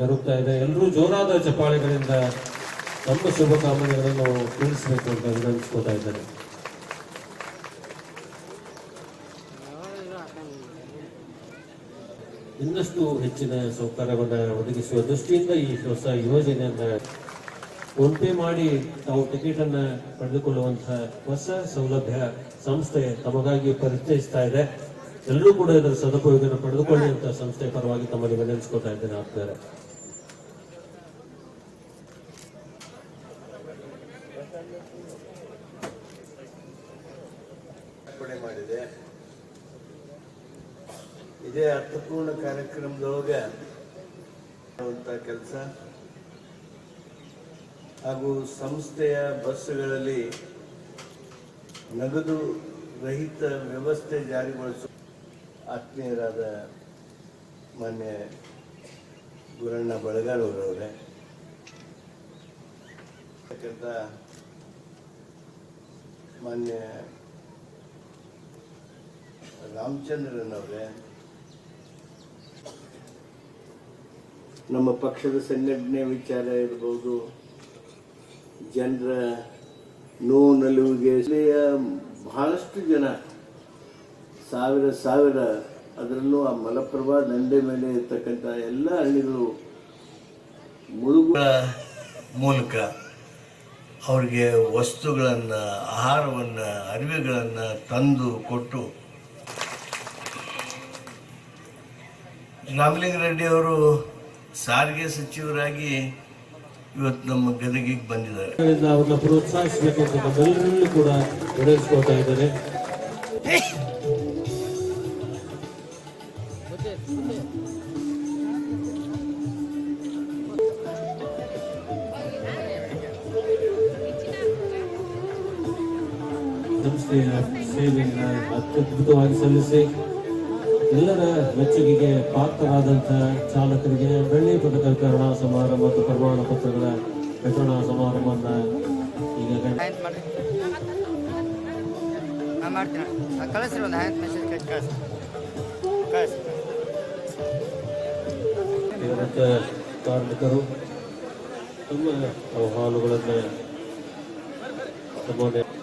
ಜರುಗ್ತಾ ಇದೆ. ಎಲ್ಲರೂ ಜೋರಾದ ಚಪ್ಪಾಳೆಗಳಿಂದ ತಮ್ಮ ಶುಭಕಾಮನೆಗಳನ್ನು ತಿಳಿಸಬೇಕು ಅಂತ ವಿನಂತಿಸ್ಕೋತಾ ಇದ್ದಾರೆ ಇನ್ನಷ್ಟು ಹೆಚ್ಚಿನ ಸೌಕರ್ಯವನ್ನು ಒದಗಿಸುವ ದೃಷ್ಟಿಯಿಂದ ಈ ಹೊಸ ಯೋಜನೆಯನ್ನ ಫೋನ್ ಪೇ ಮಾಡಿ ತಾವು ಟಿಕೆಟ್ ಅನ್ನ ಪಡೆದುಕೊಳ್ಳುವಂತಹ ಹೊಸ ಸೌಲಭ್ಯ ಸಂಸ್ಥೆ ತಮಗಾಗಿ ಪರಿಚಯಿಸ್ತಾ ಇದೆ. ಎಲ್ಲರೂ ಕೂಡ ಇದರ ಸದುಪಯೋಗವನ್ನು ಪಡೆದುಕೊಳ್ಳಿ ಅಂತ ಸಂಸ್ಥೆ ಪರವಾಗಿ ತಮ್ಮಲ್ಲಿ ವಿನಂತಿಸ್ಕೊತಾ ಇದ್ದೇನೆ ಆಗ್ತಾರೆ ಮಾಡಿದೆ. ಇದೇ ಅರ್ಥಪೂರ್ಣ ಕಾರ್ಯಕ್ರಮದೊಳಗೆ ಕೆಲಸ. ಹಾಗೂ ಸಂಸ್ಥೆಯ ಬಸ್ಗಳಲ್ಲಿ ನಗದು ರಹಿತ ವ್ಯವಸ್ಥೆ ಜಾರಿಗೊಳಿಸುವ ಆತ್ಮೀಯರಾದ ಮಾನ್ಯ ಗುರಣ್ಣ ಬಳಗಾರವರವರೇ, ಯಾಕಂತ ಮಾನ್ಯ ಅವರೇ ನಮ್ಮ ಪಕ್ಷದ ಸಂಘಟನೆ ವಿಚಾರ ಇರ್ಬೋದು, ಜನರ ನೋವು, ನಲಿವಿಗೆ ಬಹಳಷ್ಟು ಜನ ಸಾವಿರ ಸಾವಿರ ಅದರಲ್ಲೂ ಆ ಮಲಪ್ರಭಾ ದಂಡೆ ಮೇಲೆ ಇರ್ತಕ್ಕಂಥ ಎಲ್ಲ ಹಳ್ಳಿಗಳು ಮುಳುಗು ಮೂಲಕ ಅವ್ರಿಗೆ ವಸ್ತುಗಳನ್ನು ಆಹಾರವನ್ನು ಅರಿವೆಗಳನ್ನು ತಂದು ಕೊಟ್ಟು ರಾಮಲಿಂಗ ರೆಡ್ಡಿ ಅವರು ಸಾರಿಗೆ ಸಚಿವರಾಗಿ ಇವತ್ತು ನಮ್ಮ ಗದಗಿಗೆ ಬಂದಿದ್ದಾರೆ. ಅವ್ರನ್ನ ಪ್ರೋತ್ಸಾಹಿಸಬೇಕು ಅಂತ ನಮ್ಮೆಲ್ಲರಲ್ಲೂ ಕೂಡ ವಿನಂತಿಸ್ಕೊತಾ ಇದ್ದಾರೆ. ಸಂಸ್ಥೆಯ ಸೇವೆಯನ್ನು ಅತ್ಯದ್ಭುತವಾಗಿ ಸಲ್ಲಿಸಿ ಎಲ್ಲರ ಮೆಚ್ಚುಗೆಗೆ ಪಾತ್ರರಾದಂತಹ ಚಾಲಕರಿಗೆ ಬೆಳ್ಳಿ ಪದಕ ವಿತರಣಾ ಸಮಾರಂಭ ಮತ್ತು ಪ್ರಮಾಣ ಪತ್ರಗಳ ವಿತರಣಾ ಸಮಾರಂಭವನ್ನ ಈಗ ಮಾಡ್ತೀನಿ. ಕಳಿಸ್ರಿ ಒಂದು ಹ್ಯಾಂಡ್ ಮೆಸೇಜ್ ಕಳಿಸಿ. ಕಳಿಸಿ. ನಿವೃತ್ತ ಕಾರ್ಮಿಕರು ತಮ್ಮ ಅವಹಾಲುಗಳನ್ನು ತಮ್ಮ